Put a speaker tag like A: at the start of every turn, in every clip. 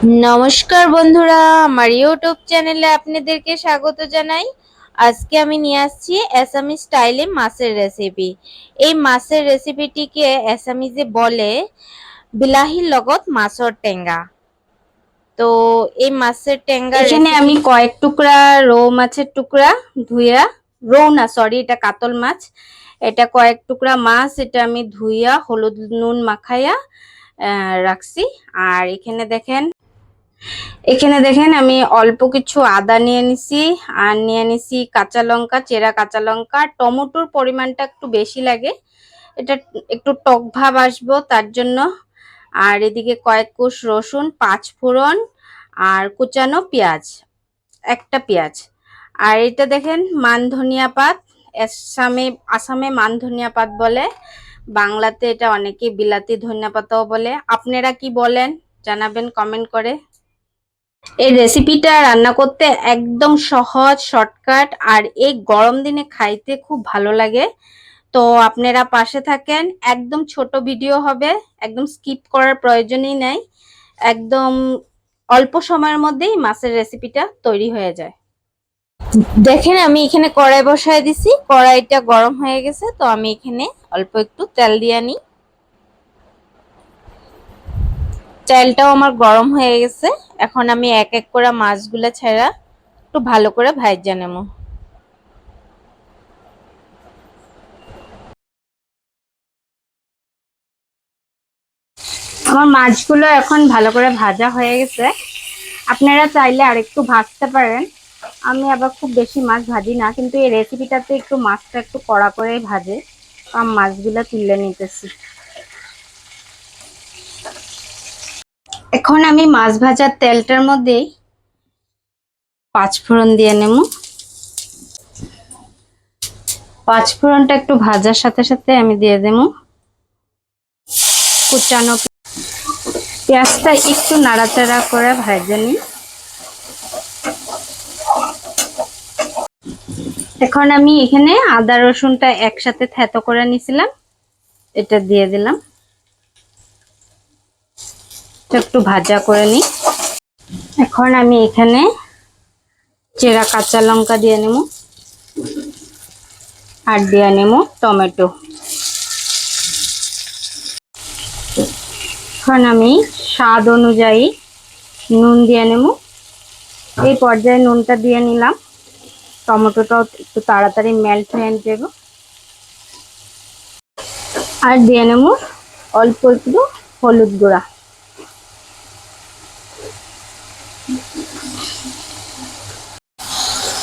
A: নমস্কার বন্ধুরা আমার ইউটিউব চ্যানেলে আপনাদেরকে স্বাগত জানাই। আজকে আমি নিয়ে আসছি অ্যাসামি স্টাইলে মাছের রেসিপি এই মাছের রেসিপিটিকে অ্যাসামিজে বলে বিলাহির লগত মাছৰ টেঙ্গা তো এই মাছের টেঙ্গা
B: এখানে আমি কয়েক টুকরা রৌ মাছের টুকরা ধুইয়া রৌ না সরি এটা কাতল মাছ। এটা কয়েক টুকরা মাছ এটা আমি ধুইয়া হলুদ নুন মাখাইয়া রাখছি। আর এখানে দেখেন এখানে দেখেন আমি অল্প কিছু আদা নিয়ে নিছি, আর নিয়ে নিছি কাঁচা লঙ্কা, চেরা কাঁচা লঙ্কা। টমেটোর পরিমাণটা একটু বেশি লাগে। এটা একটু টক ভাব আসব তার জন্য। আর এদিকে কয়েক কোষ রসুন, পাঁচ ফোড়ন, আর কুচানো পেঁয়াজ, একটা পেঁয়াজ। আর এটা দেখেন মান ধনিয়া পাত আসামে আসামে মান ধনিয়া পাত বলে। বাংলাতে এটা অনেকে বিলাতি ধনিয়া পাতাও বলে। আপনারা কি বলেন? জানাবেন কমেন্ট করে। এই রেসিপিটা রান্না করতে একদম সহজ শর্টকাট আর এই গরম দিনে খাইতে খুব ভালো লাগে। তো আপনারা পাশে থাকেন, একদম ছোট ভিডিও হবে, একদম স্কিপ করার প্রয়োজনই নাই। একদম অল্প সময়ের মধ্যেই মাছের রেসিপিটা তৈরি হয়ে যায়।
A: দেখেন, আমি এখানে কড়াই বসায় দিছি, কড়াইটা গরম হয়ে গেছে, তো আমি এখানে অল্প একটু তেল দিয়ে নিই তেলটাও আমার গরম হয়ে গেছে। এখন আমি এক এক করে মাছগুলো ছেড়া একটু ভালো করে ভাইজা নেব।
B: আমার মাছগুলো এখন ভালো করে ভাজা হয়ে গেছে। আপনারা চাইলে আরেকটু ভাজতে পারেন। আমি আবার খুব বেশি মাছ ভাজি না, কিন্তু এই রেসিপিটাতে একটু মাছটা একটু কড়া করে ভাজে। আমি মাছগুলো তুলে নিতেছি। এখন আমি মাছ ভাজার তেলটার মধ্যেই পাঁচ ফোড়ন দিয়ে নেব। পাঁচ ফোড়নটা একটু ভাজার সাথে সাথে আমি দিয়ে দেব। কুচানো পেঁয়াজটা একটু নাড়াচাড়া করে ভেজে নিই। এখন আমি এখানে আদা রসুনটা একসাথে থেতো করে নিছিলাম এটা দিয়ে দিলাম। একটু ভাজা করে নিই। এখন আমি এখানে চেরা কাঁচা লঙ্কা দিয়ে নেব আর দিয়ে নেব টমেটো। এখন আমি স্বাদ অনুযায়ী নুন দিয়ে নেব। এই পর্যায়ে নুনটা দিয়ে নিলাম। টমেটোটাও একটু তাড়াতাড়ি মেল্ট হয়ে দেব আর দিয়ে নেব অল্প একটু হলুদ গুঁড়া।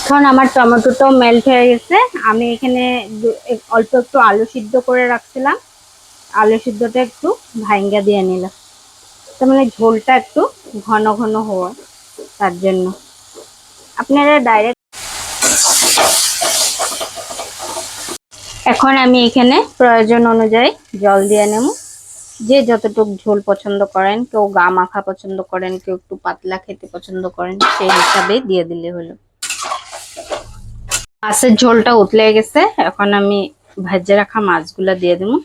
B: এখন আমার টমেটোটাও মেল্ট হয়ে গেছে। আমি এখানে অল্প একটু আলু সিদ্ধ করে রাখছিলাম। আলু সিদ্ধটা একটু ভাইঙ্গা দিয়ে নিলাম। তার মানে ঝোলটা একটু ঘন ঘন হওয়া তার জন্য। আপনারা ডাইরেক্ট এখন আমি এখানে প্রয়োজন অনুযায়ী জল দিয়ে নেব। যে যতটুকু ঝোল পছন্দ করেন, কেউ গা মাখা পছন্দ করেন, কেউ একটু পাতলা খেতে পছন্দ করেন, সেই হিসাবে দিয়ে দিলে হলো। মাছের ঝোলটা উতলে গেছে, এখন আমি ভেজে রাখা মাছগুলো দিয়ে দেবো।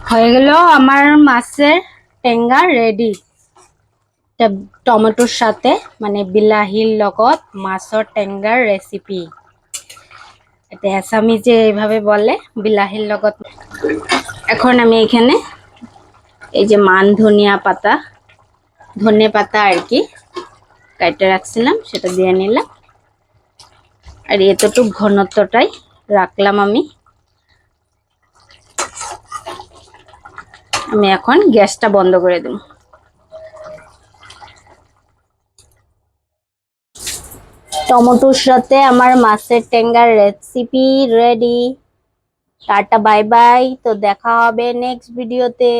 B: হয়ে গেল আমার মাছের টেঙ্গা রেডি টমেটোর সাথে মানে বিলাহীর লগত মাছৰ টেঙ্গাৰ রেসিপি এটা যে এইভাবে বলে, বিলাহীর লগত। এখন আমি এখানে এই যে মান ধনিয়া পাতা, ধনে পাতা আর কি কাইটে রাখছিলাম, সেটা দিয়ে নিলাম। আর এতটুক ঘনত্বটাই রাখলাম আমি। আমি এখন গ্যাসটা বন্ধ করে দেব। টমেটোর সাথে আমার মাছের টেঙ্গার recipe ready tata bye bye তো দেখা হবে নেক্সট ভিডিওতে